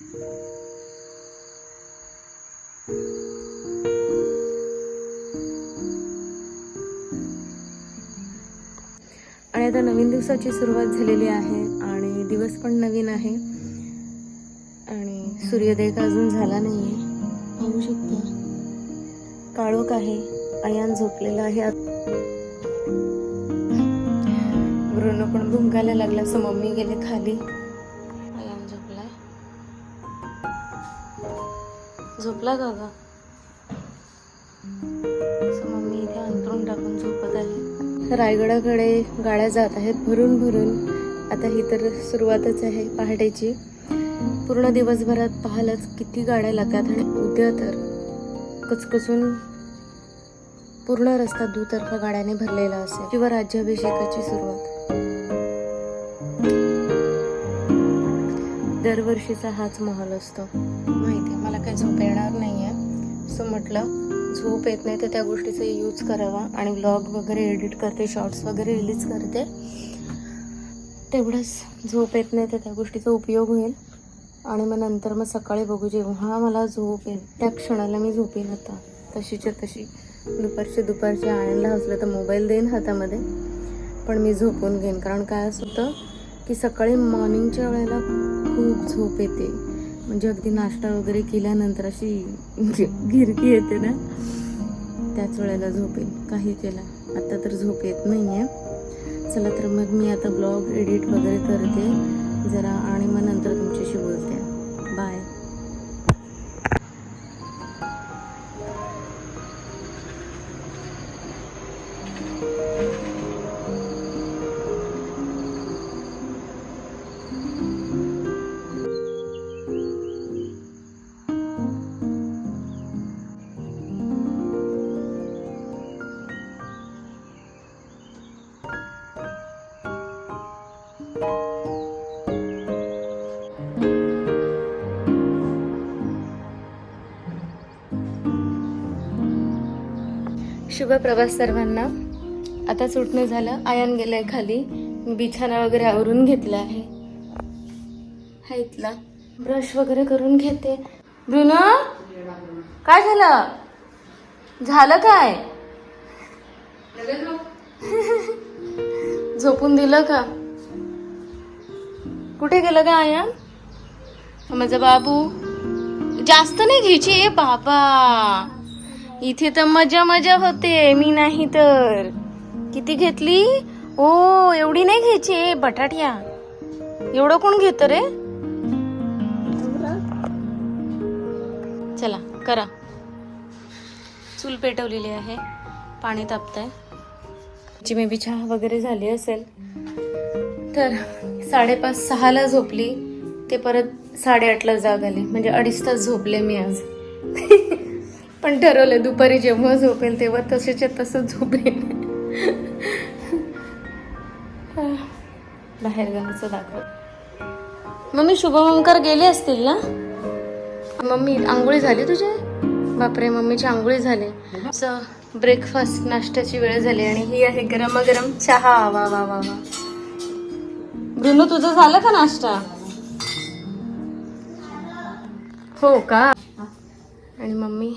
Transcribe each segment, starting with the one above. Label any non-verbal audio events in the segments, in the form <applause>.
आणि आता नवीन दिवसाची सुरुवात झालेली आहे आणि दिवस पण नवीन आहे. आणि सूर्योदय का अजून झाला नाहीये. पाहू शकता. काळोख आहे. अयान झोपलेला आहे. ब्रुनो पण भुंकायला लागला. सो मम्मी गेले खाली. झोपला का ग? मम्मी इथे अंतरून टाकून झोपत आहे. रायगडाकडे गाड्या जात आहेत भरून भरून. आता ही तर सुरुवातच आहे पहाटेची. पूर्ण दिवसभरात पाहायलाच किती गाड्या लागतात आणि उद्या तर कचकचून पूर्ण रस्ता दुतर्फा गाड्याने भरलेला असेल किंवा राज्याभिषेकाची सुरुवात. दरवर्षीचा हाच माहोल असतो. माहिती आहे. मला काही झोप येणार नाही आहे सो म्हटलं झोप येत नाही तर त्या गोष्टीचा यूज करावा आणि व्लॉग वगैरे एडिट करते शॉर्ट्स वगैरे रिलीज करते. तेवढंच झोप येत नाही तर त्या गोष्टीचा उपयोग होईल. आणि मग नंतर मग सकाळी बघू जेव्हा मला झोप येईल त्या क्षणाला मी झोपेन आता. तशीच्या तशी. दुपारच्या दुपारच्या आणायला असलं तर मोबाईल देईन हातामध्ये. पण मी झोपून घेईन. कारण काय असं होतं की सकाळी मॉर्निंगच्या वेळेला खूप झोप येते. म्हणजे अगदी नाश्ता वगैरे केल्यानंतर अशी म्हणजे गिरकी येते ना त्याच वेळेला झोपेल काही केला आता तर झोप येत नाही आहे चला तर मग मी आता ब्लॉग एडिट वगैरे करते. जरा आणि मग नंतर तुमच्याशी बोलते. शुभ प्रवास सर्वांना. आता सुटणं झालं आयन गेलंय खाली. मी बिछाना वगैरे आवरून घेतला आहे. हा इथला. ब्रश वगैरे करून घेते. ब्रुन काय झालं? झालं काय? <laughs> झोपून दिलं का? कुठे गेलं का आयन? माझा बाबू. जास्त नाही घ्यायची बाबा. इथे तर मजा मजा होते मी नाही तर. किती घेतली? ओ एवढी नाही घ्यायची बटाट्या. एवढं कोण घेत रे? चला करा. चूल पेटवलेली आहे पाणी तापतंय. जी मे बी चहा वगैरे झाली असेल. तर साडेपाच सहाला झोपली. ते परत साडेआठला जाग आली. म्हणजे अडीच तास झोपले मी आज. <laughs> पण ठरवलं दुपारी जेव्हा झोपेल तेव्हा तसेच्या तसंच झोपेल बाहेर गावचं दाखव. मम्मी शुभमंकर गेले असतील ना? मम्मी आंघोळी झाली तुझी? बापरे मम्मीची आंघोळी झाली. ब्रेकफास्ट नाश्त्याची वेळ झाली आणि ही आहे गरमागरम चहा. वा वा वा वा. ब्रुनो तुझं झालं का नाश्ता? हो का? आणि मम्मी?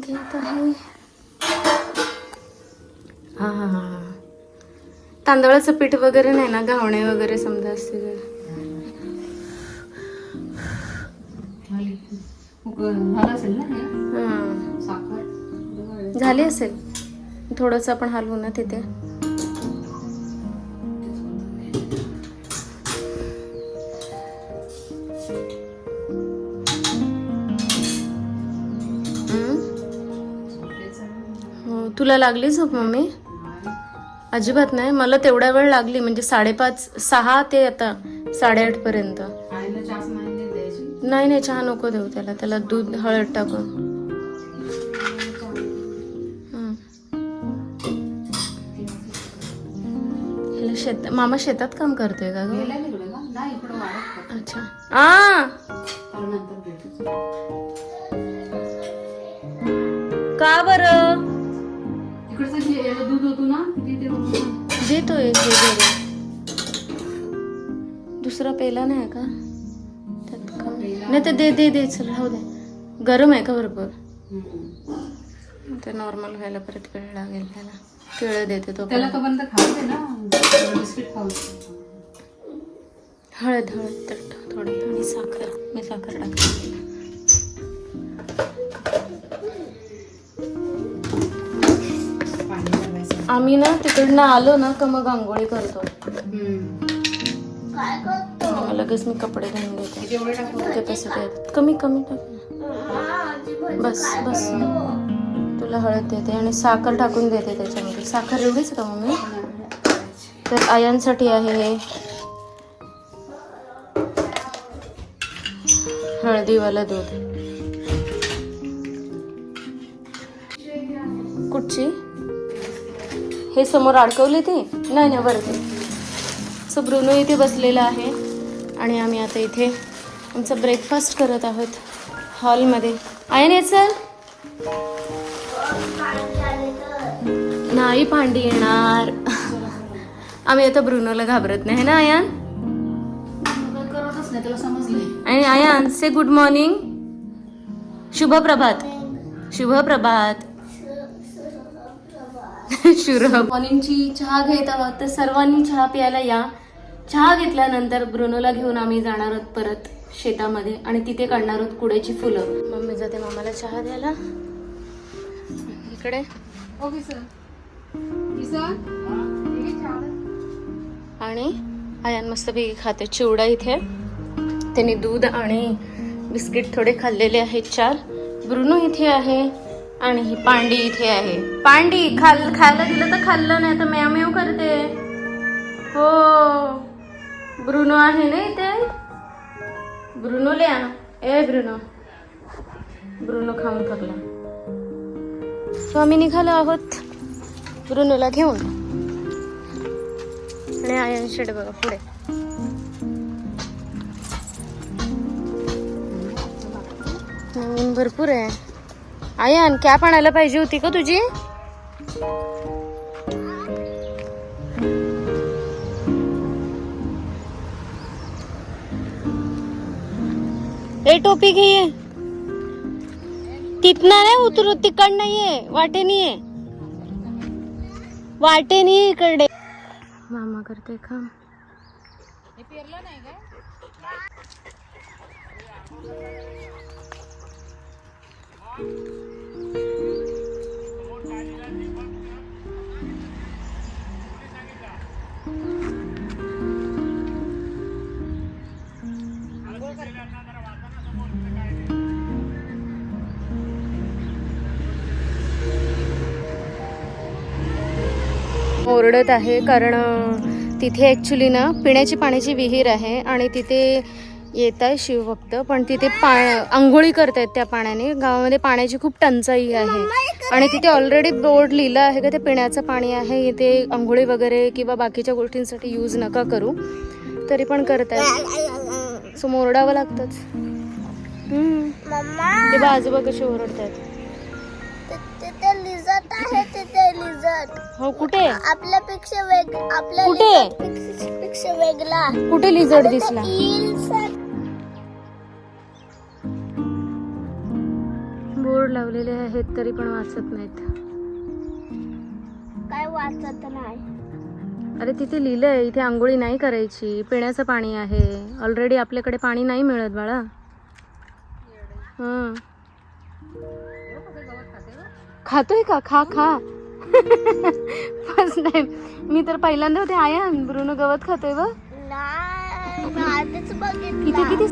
घेत आहे हा हा हा. हा तांदळाचं पीठ वगैरे नाही ना? घावणे वगैरे समजा असते तर. हे? हा. झाली असेल. थोडस आपण हलवू ना तिथे. तुला लागली झोप मम्मी? अजिबात नाही. मला तेवढा वेळ लागली म्हणजे साडेपाच सहा ते आता साडेआठ पर्यंत. नाही नाही चहा नको देऊ त्याला. त्याला दूध हळद टाकून शेत मामा शेतात काम करतोय का ग? अच्छा. आ! का बरं? दूध होतो ना किती ते होतं ना. देतोय हे बरं दुसरा पेला नाही का? त्यात नाही तर दे दे दे चल राहू दे. गरम आहे का बरोबर. ते नॉर्मल व्हायला परत वेळ लागेल त्याला. केळं देते तो त्याला खाऊ दे ना. बिस्किट खाऊ दे. हळद हळद तर थोडी. आणि साखर. मी साखर टाकते. आम्ही ना तिकडनं आलो ना का मग आंघोळी करतो. मग लगेच मी कपडे धुवून घेते. कॅपॅसिटी आहे कमी कमी टाक. बस बस. तुला हळद देते आणि साखर टाकून देते त्याच्यामध्ये. साखर एवढीच का मम्मी? तर आयांसाठी आहे हे. हळदीवाला दूध. कुठची? हे समोर अडकवली ते? नाही नाही वरती सो ब्रुनो इथे बसलेला आहे आणि आम्ही आता इथे आमचा ब्रेकफास्ट करत आहोत हॉलमध्ये. आहे ये सर? नाही भांडी येणार. आम्ही आता ब्रुनोला घाबरत नाही ना आयान? आणि आयान से गुड मॉर्निंग शुभ प्रभात शुभ प्रभात <laughs> शुभ मॉर्निंगची चहा घेत आहोत तर सर्वांनी चहा प्यायला या. चहा घेतल्यानंतर ब्रुनोला घेऊन आम्ही जाणार आहोत परत शेतामध्ये आणि तिथे काढणार आहोत कुड्याची फुलं. मम्मी जाते मामाला चहा द्यायला. इकडे. Okay sir. आणि आयान मस्तपैकी खाते. चिवडा इथे. त्याने दूध आणि बिस्किट थोडे खाल्लेले आहेत चार. ब्रुनो इथे आहे. आणि ही पांडी इथे आहे. पांडी खाल खायला दिलं तर खाल्लं नाही तर म्याव म्याव करते. हो. ब्रुनो आहे ना इथे ब्रुनो लिया ए ब्रुनो. ब्रुनो खाऊन थकला. सो आम्ही निघालो आहोत ब्रुनोला घेऊन. आणि आयन शेड बघा पुढे. नवीन भरपूर आहे. आयन कॅप आणायला पाहिजे होती का तुझी? ए टोपी घे ये. तिथनं नाही उतरू तिकड नाहीये वाटे नाहीये. वाटे नाही इकडे. मामा करते काम. ओरडत आहे कारण तिथे ॲक्च्युली ना पिण्याची पाण्याची विहीर आहे आणि तिथे येत आहे शिवभक्त पण तिथे पा आंघोळी करतायत त्या पाण्याने. गावामध्ये पाण्याची खूप टंचाई आहे. आणि तिथे ऑलरेडी बोर्ड लिहिलं आहे का ते पिण्याचं पाणी आहे इथे आंघोळी वगैरे किंवा बाकीच्या गोष्टींसाठी यूज नका करू. तरी पण करतायत. सो ओरडावं लागतंच. ते बा आजोबा कसे ओरडतायत. तिथे लिझत आहे तिथे हो कुठे? आपल्यापेक्षा वेग आपल्या कुठे? lizard पेक्षा वेगळा कुठे लिझर्ड दिसला? बोर्ड लावलेले आहेत तरी पण वाचत नाहीत. काय वाचत नाही. अरे तिथे लिहिलंय इथे आंघोळी नाही करायची पिण्याचं पाणी आहे. ऑलरेडी आपल्याकडे पाणी नाही मिळत बाळा. हं. खातोय का? खा खा. फर्स्ट टाइम मी तर पहिल्यांदा होते. आया ब्रुनो गवत खातोय व किती?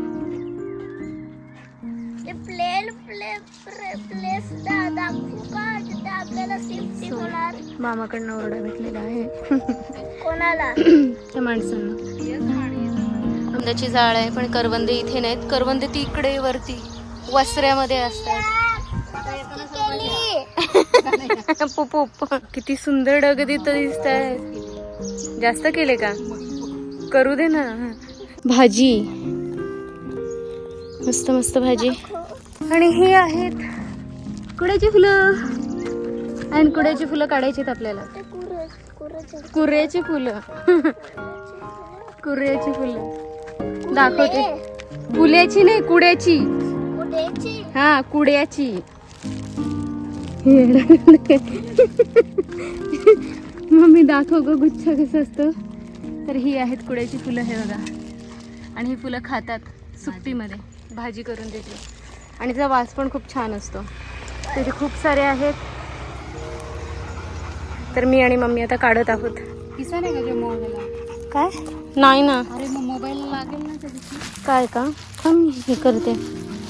ते प्लेन प्ले प्लेस दाखवू का? तिथे आपल्याला सेफ्टी होणार. मामाकडनं ओरडा भेटलेला आहे. कोणाला? <clears throat> त्या माणसांना. आंब्याची जाळ आहे पण करवंदे इथे नाहीत. करवंदे तिकडे वरती वस्त्र्यामध्ये असतात. <laughs> पुप पुप. किती सुंदर डग तिथं दिसत आहे जास्त केले का? करू दे ना. भाजी. मस्त मस्त भाजी. आणि ही आहेत कुड्याची फुलं. आणि कुड्याची फुलं काढायची आपल्याला. ते कुरच कुरच कुर्याची फुलं. कुर्याची फुलं. दाखवते. फुल्याची नाही कुड्याची. हा कुड्याची. मम्मी दाखव ग गुच्छ कसं असतं. तर ही आहेत कुड्याची फुलं हे बघा. आणि ही फुलं खातात सुट्टीमध्ये. भाजी करून देते. आणि त्याचा वास पण खूप छान असतो. त्याचे खूप सारे आहेत. तर मी आणि मम्मी आता काढत आहोत. किसा नाही का जे मोबाईलला? काय? नाही ना. अरे मग मोबाईल लागेल ना काय का? मी हे करते.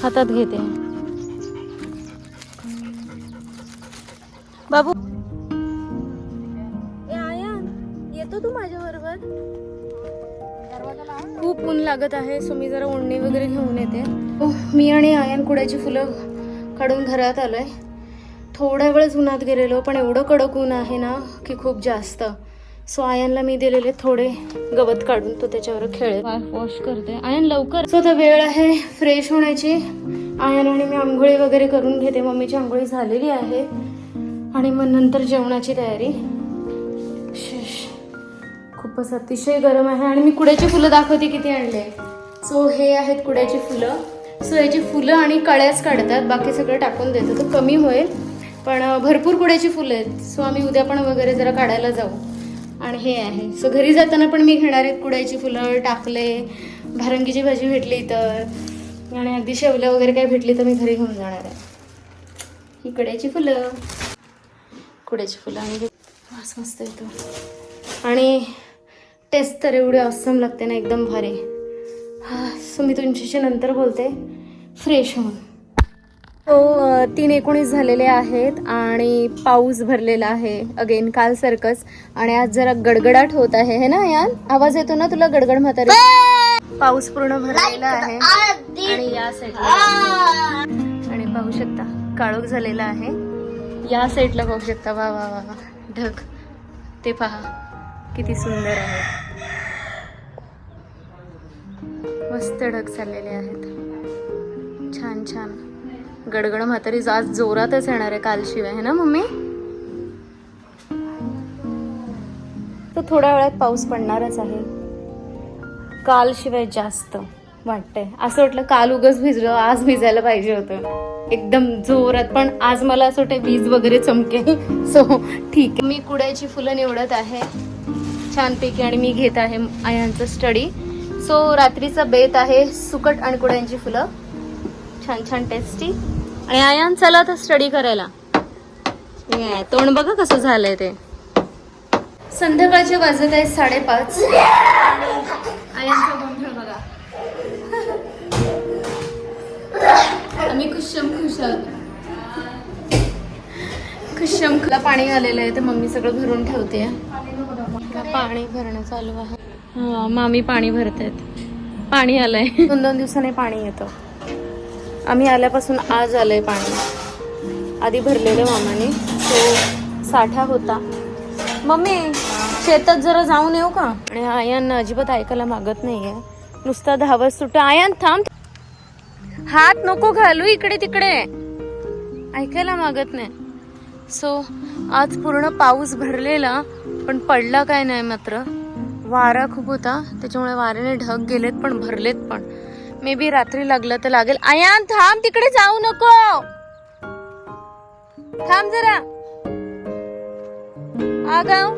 हातात घेते. लागत आहे सो मी जरा ओढणी वगैरे घेऊन येते. मी आणि आयान कुड्याची फुलं काढून घरात आलोय. थोड्या वेळच उन्हात गेलेलो पण एवढं कडक ऊन आहे ना की खूप जास्त. सो आयनला मी दिलेले थोडे गवत काढून तो त्याच्यावर खेळ वॉश करते. आयन लवकर. सो आता वेळ आहे फ्रेश होण्याची. आयन आणि मी आंघोळी वगैरे करून घेते. मम्मीची आंघोळी झालेली आहे. आणि मग नंतर जेवणाची तयारी. खूपच अतिशय गरम आहे आणि मी कुड्याची फुलं दाखवते किती आणले. सो हे आहेत कुड्याची फुलं. सो याची फुलं आणि कळ्याच काढतात. बाकी सगळं टाकून देतो. तर कमी होईल. पण भरपूर कुड्याची फुलं आहेत. सो आम्ही उद्या पण वगैरे जरा काढायला जाऊ. आणि हे आहे. सो घरी जाताना पण मी घेणार आहेत कुड्याची फुलं. टाकले. भारंगीची भाजी भेटली तर आणि अगदी शेवलं वगैरे काय भेटली तर मी घरी घेऊन जाणार आहे. ही कड्याची फुलं. कुड्याची फुलं आणि वास मस्त येतो. आणि टेस्ट तर एवढी ऑसम लागते ना एकदम भारी. हा सो मी तुमच्याशी नंतर बोलते. फ्रेश होऊन. अ, तीन एकोणीस झालेले आहेत आणि पाऊस भरलेला आहे. अगेन काल सारखंच. आणि आज जरा गडगडाट होत आहे. हे ना यार आवाज येतो ना तुला गडगड म्हातारी? पाऊस पूर्ण भरलेला आहे. आणि या साईडला आणि पाहू शकता काळोख झालेला आहे. या साईडला पाहू शकता. वा वा वा. ढग. ते पहा. किती सुंदर आहे. मस्त ढग चाललेले आहेत. छान छान. गडगड म्हातारी आज जोरातच येणार आहे कालशिवाय है ना मम्मी? तर थोड्या वेळात पाऊस पडणारच आहे. कालशिवाय जास्त वाटतंय. असं वाटलं काल उगच भिजलो आज भिजायला पाहिजे होतं. एकदम जोरात पण आज मला असं वाटतं वीज वगैरे चमके सो <laughs> ठीक आहे. मी कुड्याची फुलं निवडत आहे. छानपैकी आणि मी घेत आहे आयांचं स्टडी. सो रात्रीचा बेत आहे सुकट आणि कुड्यांची फुलं. छान छान टेस्टी आणि आयान चला तर स्टडी करायला. तोंड बघा कसं झालंय ते. संध्याकाळचे वाजत आहे साडेपाच. आयांचा गोंधळ बघा. आम्ही खुशम खुश आहोत. खुशम खुला पाणी आलेलं आहे तर मम्मी सगळं भरून ठेवते. पाणी भरणं चालू आहे. हो, मामी पाणी भरतायत. पाणी आलंय. दोन दोन दिवसाने पाणी येतं. आम्ही आल्यापासून आज आलंय पाणी. आधी भरलेलं मामाने. तो साठा होता. मम्मी शेतात जरा जाऊन येऊ का? आणि आयान अजिबात ऐकायला मागत नाहीये. नुसता धावत सुट आयान थांब. हात नको घालू इकडे तिकडे. ऐकायला मागत नाही. सो आज पूर्ण पाऊस भरलेला पण पडला काय नाही मात्र. वारा खूप होता. त्याच्यामुळे वाऱ्याने ढग गेलेत पण भरलेत पण. मे बी रात्री लागलं तर लागेल. आयान थांब तिकडे जाऊ नको. थांब जरा. आगाव.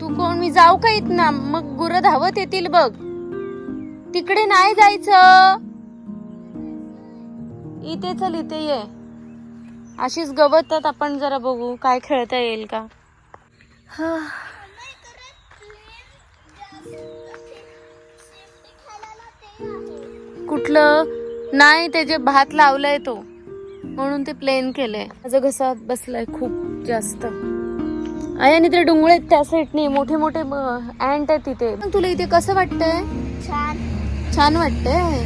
तू कोण? मी जाऊ का इथना? मग गुरं धावत येतील बघ. तिकडे नाही जायचं. इथे चल इथे ये. अशीच गवतात आपण जरा बघू. काय खेळता येईल का? हा. कुठलं? नाही ते जे भात लावलाय तो. म्हणून ते प्लेन केलंय. माझा घसा बसलाय खूप जास्त. आहे आणि ते डुंगळे आहेत त्या साईडने मोठे मोठे अँट आहेत तिथे मग तुला इथे कसं वाटतंय? छान. छान वाटतंय?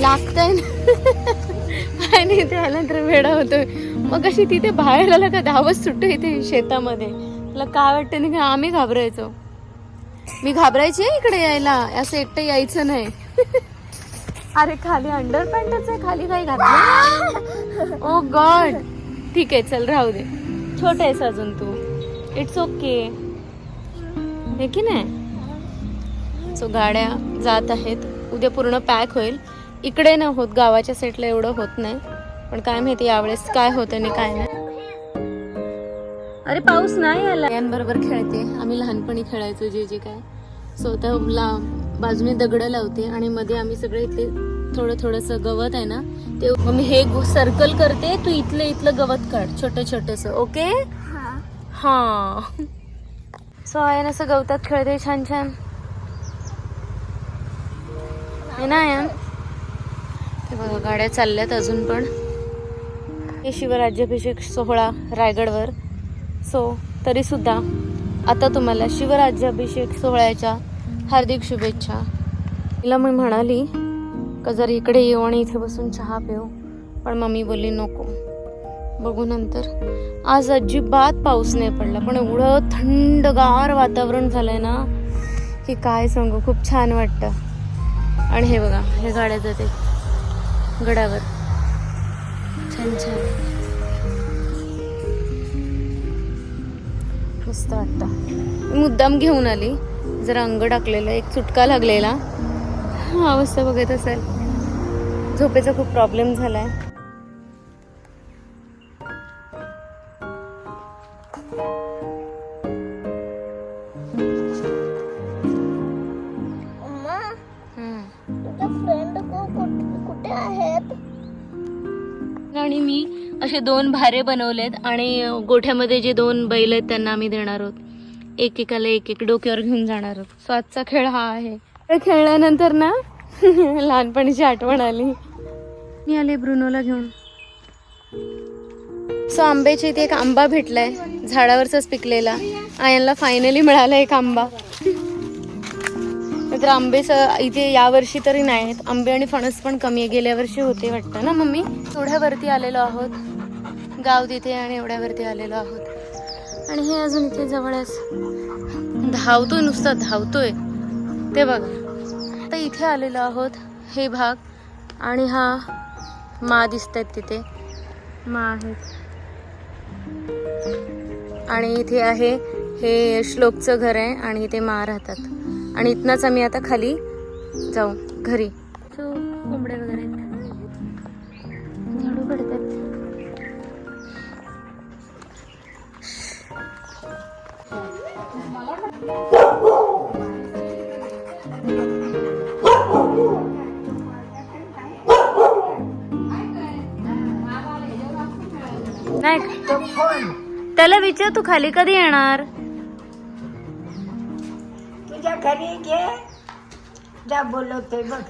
लागतंय ना. आणि इथे आल्यानंतर वेडा होतोय. मग अशी तिथे बाहेर आला का धावत सुटतो इथे शेतामध्ये. तुला काय वाटतं नाही का आम्ही घाबरायचो. मी घाबरायची इकडे यायला असं एकटं यायचं नाही. अरे खाली अंडर पॅन्टच आहे खाली काही घातलं ओ गॉड oh ठीक आहे चल राहू दे. छोट आहेस अजून तू. इट्स ओके हे की नाही? सो गाड्या जात आहेत. उद्या पूर्ण पॅक होईल. इकडे नाही होत गावाच्या सेटला एवढं होत नाही. पण काय माहिती यावेळेस काय होतं आणि काय नाही. अरे पाऊस नाही आला. यांबरोबर खेळते. आम्ही लहानपणी खेळायचो जे जे काय. सो त्या ला बाजूने दगड लावते आणि मध्ये आम्ही सगळे इथले थोडं थोडंसं गवत आहे ना ते मग मी हे सर्कल करते. तू इथलं इथलं गवत काढ. छोटं छोटस. ओके हा. हा. सो आयन असं गवतात खेळते. छान छान. हे ना आयन? ते बघा गाड्या चालल्यात अजून पण. हे शिवराज्याभिषेक सोहळा रायगडवर. सो तरी सुद्धा आता तुम्हाला शिवराज्याभिषेक सोहळ्याच्या हार्दिक शुभेच्छा. तिला मी म्हणाली का जर इकडे येऊ आणि इथे बसून चहा पिऊ? पण मम्मी बोलली नको. बघू नंतर. आज अजिबात पाऊस नाही पडला पण एवढं थंडगार वातावरण झालंय ना की काय सांगू खूप छान वाटतं. आणि हे बघा हे गाड्या जाते गडावर. छान छान. मस्त वाटतं. मुद्दाम घेऊन आली. जरा अंग टाकलेलं एक चुटका लागलेला. हा अवस्था बघत असेल. झोपेचा खूप प्रॉब्लेम झाला आहे दोन भारे बनवलेत आणि गोठ्यामध्ये जे दोन बैल आहेत त्यांना आम्ही देणार आहोत. एकेकाला एक एक डोक्यावर घेऊन जाणार आहोत. सो आजचा खेळ हा आहे. तर खेळल्यानंतर ना <laughs> लहानपणीची आठवण आली. मी आले ब्रुनोला घेऊन. सो आंब्याच्या इथे एक आंबा भेटलाय झाडावरचाच पिकलेला. आयांना फायनली मिळाला एक आंबा. तर आंबे स इथे यावर्षी तरी नाही आहेत आंबे आणि फणस पण कमी आहे. गेल्या वर्षी होते वाटतं ना मम्मी? एवढ्यावरती आलेलो आहोत. गाव तिथे आणि एवढ्यावरती आलेलो आहोत. आणि हे अजून इथे जवळच. धावतोय नुसता धावतोय. ते बघा. आता इथे आलेलो आहोत हे भाग. आणि हा मा दिसत आहेत तिथे. मा आहेत. आणि इथे आहे हे श्लोकचं घर आहे आणि इथे मा राहतात. आणि इथनच आम्ही आता खाली जाऊ घरी. So, कोंबड्या वगैरे नाही त्याला विचार तू खाली कधी येणार? तुझ्या घरी घे जा बोलवतोय बघ.